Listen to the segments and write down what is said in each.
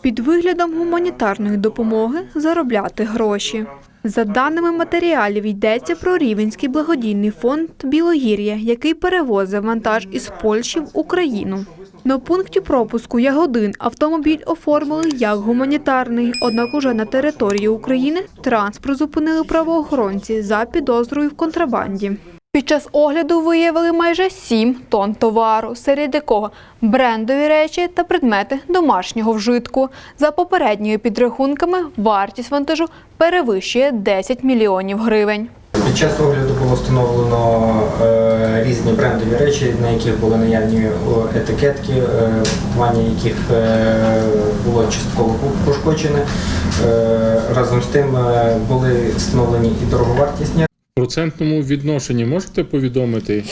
Під виглядом гуманітарної допомоги заробляти гроші. За даними матеріалів, йдеться про Рівенський благодійний фонд Білогір'я, який перевозив вантаж із Польщі в Україну. На пункті пропуску Ягодин автомобіль оформили як гуманітарний, однак уже на території України транспорт зупинили правоохоронці за підозрою в контрабанді. Під час огляду виявили майже 7 тонн товару, серед якого брендові речі та предмети домашнього вжитку. За попередніми підрахунками, вартість вантажу перевищує 10 мільйонів гривень. Під час огляду було встановлено е, різні брендові речі, на яких були наявні етикетки, е, яких е, було частково пошкоджене. Разом з тим були встановлені і дороговартісні процентному відношенні можете повідомити,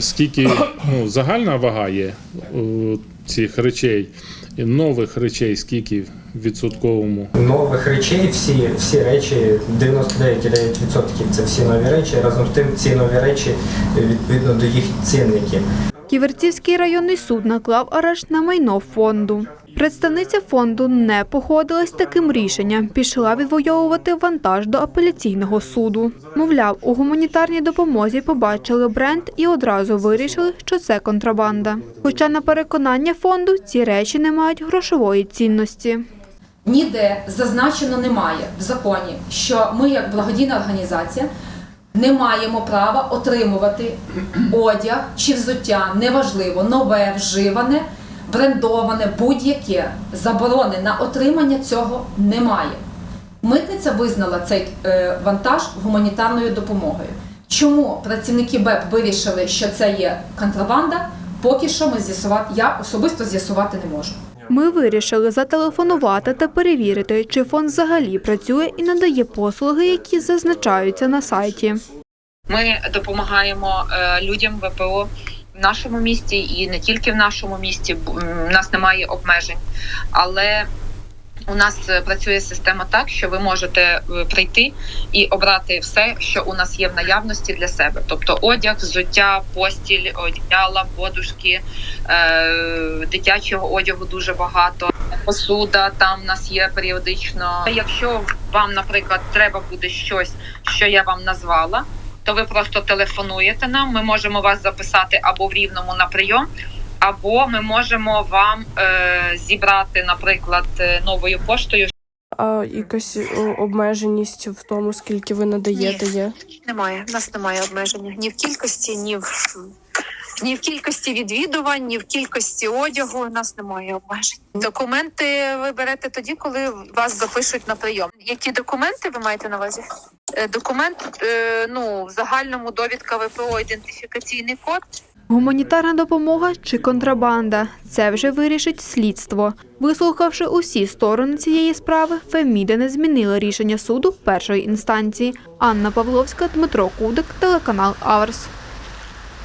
скільки ну, загальна вага є е, цих речей, нових речей, скільки в відсотковому? нових речей. Всі, всі речі, 99,9% це всі нові речі. Разом з тим ці нові речі відповідно до їх цінників. Ківерцівський районний суд наклав арешт на майно фонду. Представниця фонду не погодилась з таким рішенням, пішла відвоювати вантаж до апеляційного суду. Мовляв, у гуманітарній допомозі побачили бренд і одразу вирішили, що це контрабанда. Хоча на переконання фонду ці речі не мають грошової цінності. Ніде зазначено немає в законі, що ми, як благодійна організація, не маємо права отримувати одяг чи взуття, неважливо, нове, вживане, брендоване, будь-яке. Заборони на отримання цього немає. Митниця визнала цей е, вантаж гуманітарною допомогою. Чому працівники БЕП вирішили, що це є контрабанда? Поки що ми з'ясувати, я особисто з'ясувати не можу. Ми вирішили зателефонувати та перевірити, чи фонд взагалі працює і надає послуги, які зазначаються на сайті. Ми допомагаємо е, людям ВПО в нашому місті і не тільки в нашому місті. У нас немає обмежень, але у нас е, працює система так, що ви можете е, прийти і обрати все, що у нас є в наявності для себе, тобто одяг, взуття, постіль, одіяла, подушки, е, дитячого одягу дуже багато. Посуда там в нас є періодично. Якщо вам, наприклад, треба буде щось, що я вам назвала, то ви просто телефонуєте нам. Ми можемо вас записати або в рівному на прийом, або ми можемо вам е, зібрати, наприклад, е, новою поштою. А якась обмеженість в тому, скільки ви надаєте, є? Немає. У нас немає обмеження ні в кількості, ні в ні в кількості відвідувань, ні в кількості одягу. У нас немає обмежень. Документи ви берете тоді, коли вас запишуть на прийом. Які документи ви маєте на увазі? Е, Документ е, ну в загальному довідка ВПО ідентифікаційний код. Гуманітарна допомога чи контрабанда – це вже вирішить слідство. Вислухавши усі сторони цієї справи, Феміда не змінила рішення суду першої інстанції. Анна Павловська, Дмитро Кудик, телеканал Аверс.